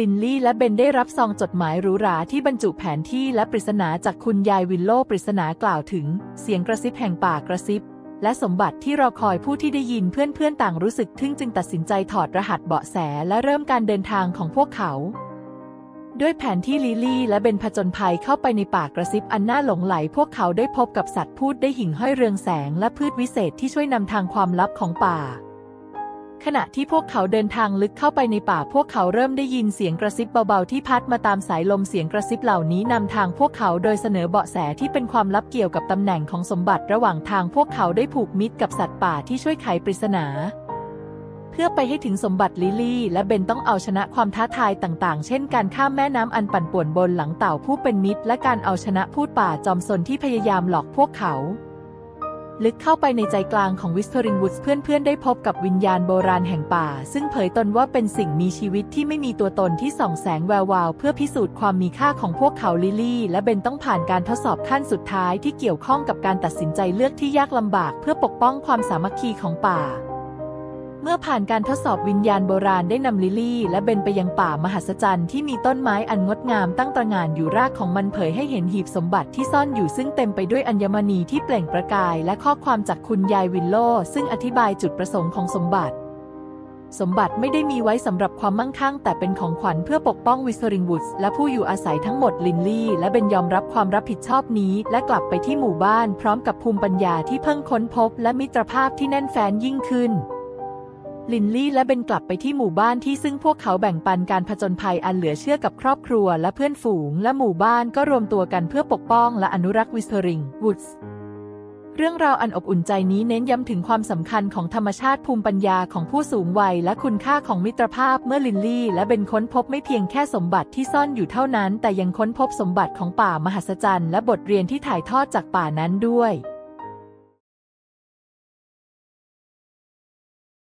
ลินลี่และเบนได้รับซองจดหมายหรูหราที่บรรจุแผนที่และปริศนาจากคุณยายวินโลปริศนากล่าวถึง เสียงกระซิบแห่งป่ากระซิบ และสมบัติที่รอคอยผู้ที่ได้ยินเพื่อนๆต่างรู้สึกทึ่งจึงตัดสินใจถอดรหัสเบาะแสและเริ่มการเดินทางของพวกเขา ด้วยแผนที่ลิลี่และเบนผจญภัยเข้าไปในป่ากระซิบอันน่าหลงไหล พวกเขาได้พบกับสัตว์พูดได้หิ่งห้อยเรืองแสงและพืชวิเศษที่ช่วยนำทางความลับของป่า ขณะที่พวกเขาเดินทางลึกเข้าไปในป่าพวกเขาเริ่มได้ยินเสียงกระซิบเบาๆที่พัดมาตามสายลมเสียงกระซิบเหล่านี้นำทางพวกเขาโดยเสนอเบาะแสที่เป็นความลับเกี่ยวกับตำแหน่งของสมบัติระหว่างทางพวกเขาได้ผูกมิตรกับสัตว์ป่าที่ช่วยไขปริศนา เพื่อไปให้ถึงสมบัติลิลี่ และเบนต้องเอาชนะความท้าทายต่างๆ เช่น การข้ามแม่น้ำอันปั่นป่วนบนหลังเต่าผู้เป็นมิตร และการเอาชนะพูดป่าจอมซนที่พยายามหลอกพวกเขา ลึกเข้าไปในใจกลางของวิสเทอริงวูดส์เพื่อนๆ ได้พบกับวิญญาณโบราณแห่งป่า ซึ่งเผยตนว่าเป็นสิ่งมีชีวิตที่ไม่มีตัวตนที่ส่องแสงแวววาว เพื่อพิสูจน์ความมีค่าของพวกเขาลิลี่ และเบนต้องผ่านการทดสอบขั้นสุดท้ายที่เกี่ยวข้องกับการตัดสินใจเลือกที่ยากลำบาก เพื่อปกป้องความสามัคคีของป่า เมื่อผ่านการทดสอบวิญญาณโบราณได้นำลิลี่ และเบนไปยังป่ามหัศจรรย์ที่มีต้นไม้อันงดงามตั้งตระหง่านอยู่รากของมันเผยให้เห็นหีบสมบัติที่ซ่อนอยู่ซึ่งเต็มไปด้วยอัญมณีที่เปล่งประกาย และข้อความจากคุณยายวินโล ซึ่งอธิบายจุดประสงค์ของสมบัติ สมบัติไม่ได้มีไว้สำหรับความมั่งคั่ง แต่เป็นของขวัญเพื่อปกป้องวิสเริงวูดส์และผู้อยู่อาศัยทั้งหมดลินลี่ และเบนยอมรับความรับผิดชอบนี้ และกลับไปที่หมู่บ้าน พร้อมกับภูมิปัญญาที่เพิ่งค้นพบ และมิตรภาพที่แน่นแฟ้นยิ่งขึ้น ลินลี่และเบนกลับไปที่หมู่บ้านที่ซึ่งพวกเขาแบ่งปันการผจญภัยอันเหลือเชื่อกับครอบครัวและเพื่อนฝูง และหมู่บ้านก็รวมตัวกันเพื่อปกป้องและอนุรักษ์วิสเทอริงวูดส์เรื่องราวอันอบอุ่นใจนี้เน้นย้ำถึงความสำคัญของธรรมชาติภูมิปัญญาของผู้สูงวัย และคุณค่าของมิตรภาพเมื่อลินลี่ และเบนค้นพบไม่เพียงแค่สมบัติที่ซ่อนอยู่เท่านั้น แต่ยังค้นพบสมบัติของป่ามหัศจรรย์และบทเรียนที่ถ่ายทอดจากป่านั้นด้วย